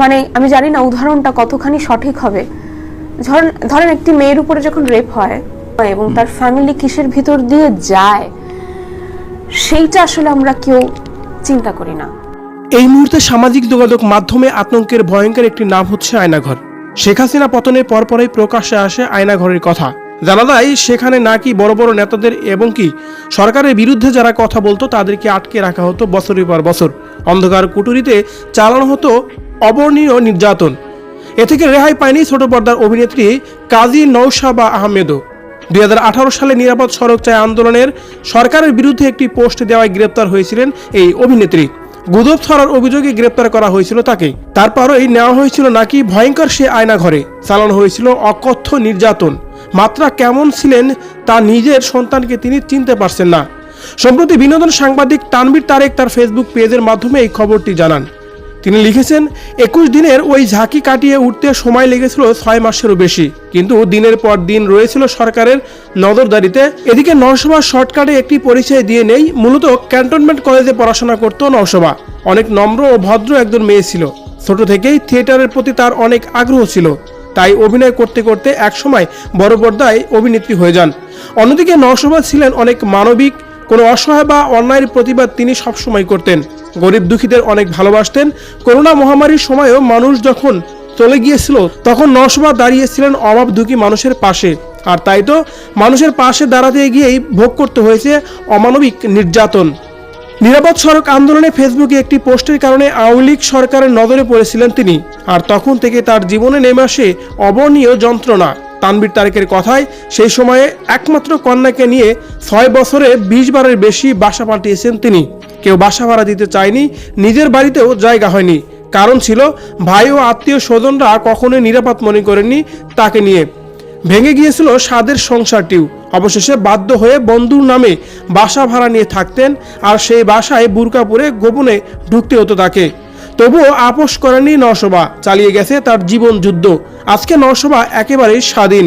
মানে আমি জানি না উদাহরণটা কতখানি সঠিক হবে। ধরেন ধরেন একটি মেয়ের উপরে যখন রেপ হয় এবং তার ফ্যামিলি কিসের ভিতর দিয়ে যায় সেইটা আসলে আমরা কেউ চিন্তা করি না। এই মুহূর্তে সামাজিক যোগাযোগ মাধ্যমে আতঙ্কের ভয়ঙ্কর একটি নাম হচ্ছে আয়নাঘর। শেখ হাসিনা পতনের পরপরই প্রকাশ্যে আসে আয়নাঘরের কথা। জানা যায় সেখানে নাকি বড় বড় নেতাদের এবং কি সরকারের বিরুদ্ধে যারা কথা বলতো তাদেরকে আটকে রাখা হতো বছরের পর বছর। অন্ধকার কুটুরিতে চালানো হতো অবর্ণীয় নির্যাতন। এ থেকে রেহাই পায়নি ছোট পর্দার অভিনেত্রী কাজী নৌশাবা আহমেদও। দু হাজার আঠারো সালে নিরাপদ সড়ক চায় আন্দোলনের সরকারের বিরুদ্ধে একটি পোস্ট দেওয়ায় গ্রেপ্তার হয়েছিলেন এই অভিনেত্রী। গুদব ছড়ার অভিযোগে গ্রেপ্তার করা হয়েছিল তাকে। তারপরই নেওয়া হয়েছিল নাকি ভয়ঙ্কর সে আয়না ঘরে। চালানো হয়েছিল অকথ্য নির্যাতন। মাত্রা কেমন ছিলেন তা নিজের সন্তানকে তিনি চিনতে পারছেন না। সম্প্রতি বিনোদন সাংবাদিক তানবীর তারেক তার ফেসবুক পেজের মাধ্যমে এই খবরটি জানান। তিনি লিখেছেন, একুশ দিনের ওই ঝাঁকি কাটিয়ে উঠতে সময় লেগেছিল ছয় মাসেরও বেশি। কিন্তু দিনের পর দিন রয়েছিল সরকারের নজরদারিতে। এদিকে নওশোবা শর্টকাটে একটি পরিচয় দিয়ে নেই, মূলত ক্যান্টনমেন্ট কলেজে পড়াশোনা করত নওশোবা অনেক নম্র ও ভদ্র একজন মেয়ে ছিল। ছোট থেকেই থিয়েটারের প্রতি তার অনেক আগ্রহ ছিল। তাই অভিনয় করতে করতে একসময় বড় পর্দায় অভিনেত্রী হয়ে যান। অন্যদিকে নওশোবা ছিলেন অনেক মানবিক, কোনো অসহায় বা অন্যায়ের প্রতিবাদ তিনি সবসময় করতেন। গরিব দুঃখীদের অনেক ভালোবাসতেন। করোনা মহামারীর সময়ও মানুষ যখন চলে গিয়েছিল, তখন নসবা দাঁড়িয়েছিলেন অভাব দুঃখী মানুষের পাশে। আর তাই তো মানুষের পাশে দাঁড়াতে গিয়েই ভোগ করতে হয়েছে অমানবিক নির্যাতন। নিরাপদ সড়ক আন্দোলনে ফেসবুকে একটি পোস্টের কারণে আওয়ামী লীগ সরকারের নজরে পড়েছিলেন তিনি। আর তখন থেকে তার জীবনে নেমে আসে অবর্ণীয় যন্ত্রণা। তানবীর তারেকের কথায় সেই সময়ে একমাত্র কন্যাকে নিয়ে ছয় বছরে বিশ বারের বেশি বাসা পাল্টিয়েছেন তিনি। কেউ বাসা ভাড়া দিতে চায়নি, নিজের বাড়িতেও জায়গা হয়নি। কারণ ছিল, ভাই ও আত্মীয় স্বজনরা কখনোই নিরাপদ মনে করেননি তাকে নিয়ে। ভেঙে গিয়েছিল স্বাদের সংসারটিও। অবশেষে বাধ্য হয়ে বন্ধুর নামে বাসা ভাড়া নিয়ে থাকতেন আর সেই বাসায় বুরকা পরে গোপনে ঢুকতে হতো তাকে। তবুও আপোষ করেনি নরসভা চালিয়ে গেছে তার জীবন যুদ্ধ। আজকে নরসভা একেবারেই স্বাধীন।